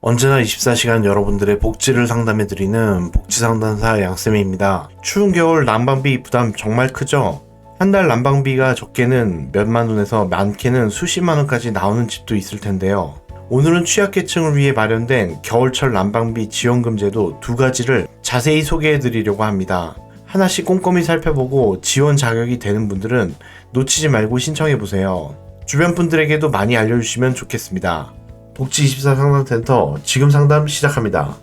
언제나 24시간 여러분들의 복지를 상담해드리는 복지상담사 양쌤입니다. 추운 겨울 난방비 부담 정말 크죠? 한 달 난방비가 적게는 몇만 원에서 많게는 수십만 원까지 나오는 집도 있을 텐데요. 오늘은 취약계층을 위해 마련된 겨울철 난방비 지원금 제도 두 가지를 자세히 소개해 드리려고 합니다. 하나씩 꼼꼼히 살펴보고 지원 자격이 되는 분들은 놓치지 말고 신청해 보세요. 주변 분들에게도 많이 알려주시면 좋겠습니다. 복지24 상담센터 지금 상담 시작합니다.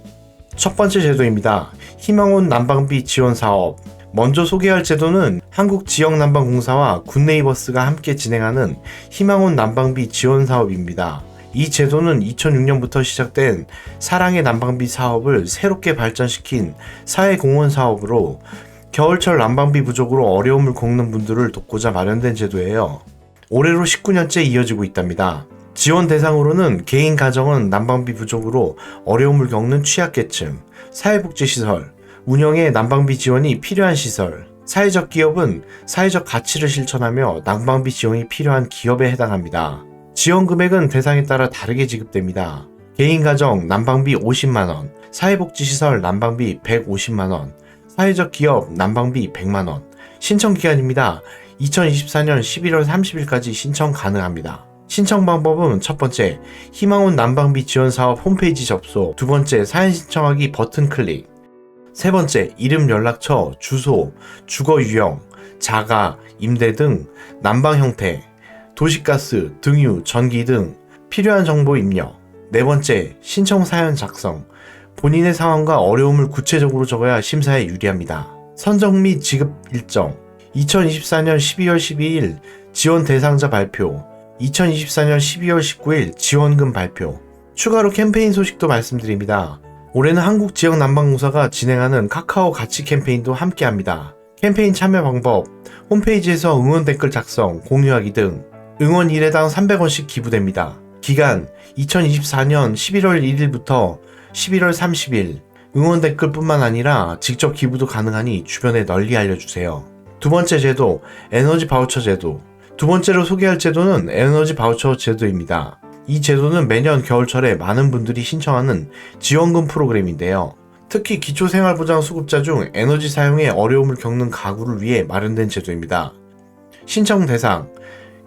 첫 번째 제도입니다. 희망온 난방비 지원 사업. 먼저 소개할 제도는 한국지역난방공사와 굿네이버스가 함께 진행하는 희망온 난방비 지원 사업입니다. 이 제도는 2006년부터 시작된 사랑의 난방비 사업을 새롭게 발전시킨 사회공헌 사업으로 겨울철 난방비 부족으로 어려움을 겪는 분들을 돕고자 마련된 제도예요. 올해로 19년째 이어지고 있답니다. 지원 대상으로는 개인 가정은 난방비 부족으로 어려움을 겪는 취약계층, 사회복지시설, 운영에 난방비 지원이 필요한 시설, 사회적 기업은 사회적 가치를 실천하며 난방비 지원이 필요한 기업에 해당합니다. 지원 금액은 대상에 따라 다르게 지급됩니다. 개인 가정 난방비 50만원, 사회복지시설 난방비 150만원, 사회적 기업 난방비 100만원. 신청 기간입니다. 2024년 11월 30일까지 신청 가능합니다. 신청 방법은 첫 번째, 희망온 난방비 지원 사업 홈페이지 접속, 두 번째, 사연 신청하기 버튼 클릭, 세 번째, 이름 연락처, 주소, 주거 유형, 자가, 임대 등 난방 형태, 도시가스, 등유, 전기 등 필요한 정보 입력. 네 번째, 신청 사연 작성. 본인의 상황과 어려움을 구체적으로 적어야 심사에 유리합니다. 선정 및 지급 일정. 2024년 12월 12일 지원 대상자 발표. 2024년 12월 19일 지원금 발표. 추가로 캠페인 소식도 말씀드립니다. 올해는 한국 지역 난방공사가 진행하는 카카오 가치 캠페인도 함께 합니다. 캠페인 참여 방법, 홈페이지에서 응원 댓글 작성, 공유하기 등 응원 1회당 300원씩 기부됩니다. 기간 2024년 11월 1일부터 11월 30일 응원 댓글뿐만 아니라 직접 기부도 가능하니 주변에 널리 알려주세요. 두 번째 제도, 에너지 바우처 제도. 두 번째로 소개할 제도는 에너지 바우처 제도입니다. 이 제도는 매년 겨울철에 많은 분들이 신청하는 지원금 프로그램인데요. 특히 기초생활보장 수급자 중 에너지 사용에 어려움을 겪는 가구를 위해 마련된 제도입니다. 신청 대상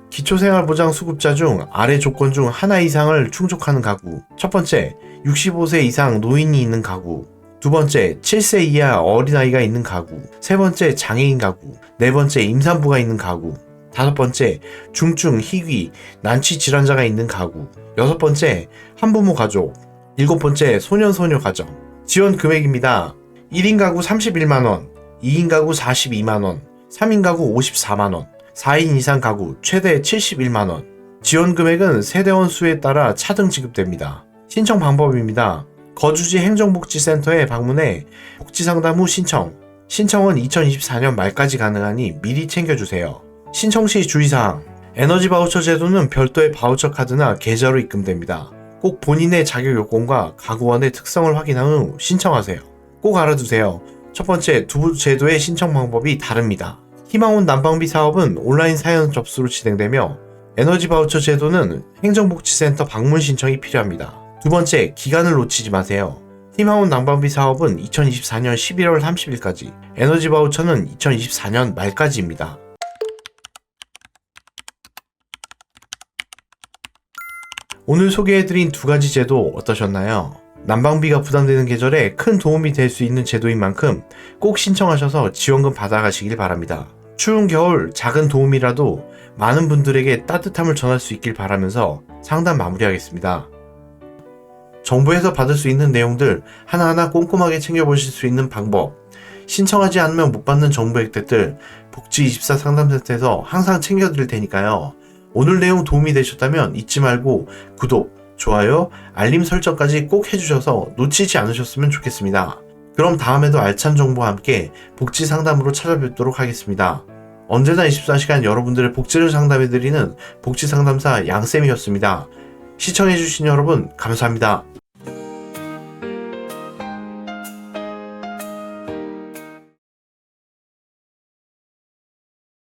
기초생활보장 수급자 중 아래 조건 중 하나 이상을 충족하는 가구. 첫 번째, 65세 이상 노인이 있는 가구. 두 번째, 7세 이하 어린아이가 있는 가구. 세 번째, 장애인 가구. 네 번째, 임산부가 있는 가구. 다섯 번째, 중증, 희귀, 난치 질환자가 있는 가구. 여섯 번째, 한부모 가족. 일곱 번째, 소년소녀 가정. 지원 금액입니다. 1인 가구 31만원, 2인 가구 42만원, 3인 가구 54만원, 4인 이상 가구 최대 71만원. 지원 금액은 세대원 수에 따라 차등 지급됩니다. 신청 방법입니다. 거주지 행정복지센터에 방문해 복지상담 후 신청. 신청은 2024년 말까지 가능하니 미리 챙겨주세요. 신청 시 주의사항. 에너지 바우처 제도는 별도의 바우처 카드나 계좌로 입금됩니다. 꼭 본인의 자격 요건과 가구원의 특성을 확인한 후 신청하세요. 꼭 알아두세요. 첫 번째, 두 제도의 신청 방법이 다릅니다. 희망온 난방비 사업은 온라인 사연 접수로 진행되며 에너지 바우처 제도는 행정복지센터 방문 신청이 필요합니다. 두 번째, 기간을 놓치지 마세요. 희망온 난방비 사업은 2024년 11월 30일까지, 에너지 바우처는 2024년 말까지입니다. 오늘 소개해드린 두 가지 제도 어떠셨나요? 난방비가 부담되는 계절에 큰 도움이 될 수 있는 제도인 만큼 꼭 신청하셔서 지원금 받아가시길 바랍니다. 추운 겨울 작은 도움이라도 많은 분들에게 따뜻함을 전할 수 있길 바라면서 상담 마무리하겠습니다. 정부에서 받을 수 있는 내용들 하나하나 꼼꼼하게 챙겨보실 수 있는 방법, 신청하지 않으면 못 받는 정부 혜택들 복지24 상담센터에서 항상 챙겨드릴 테니까요. 오늘 내용 도움이 되셨다면 잊지 말고 구독, 좋아요, 알림 설정까지 꼭 해주셔서 놓치지 않으셨으면 좋겠습니다. 그럼 다음에도 알찬 정보와 함께 복지 상담으로 찾아뵙도록 하겠습니다. 언제나 24시간 여러분들의 복지를 상담해드리는 복지 상담사 양쌤이었습니다. 시청해주신 여러분, 감사합니다.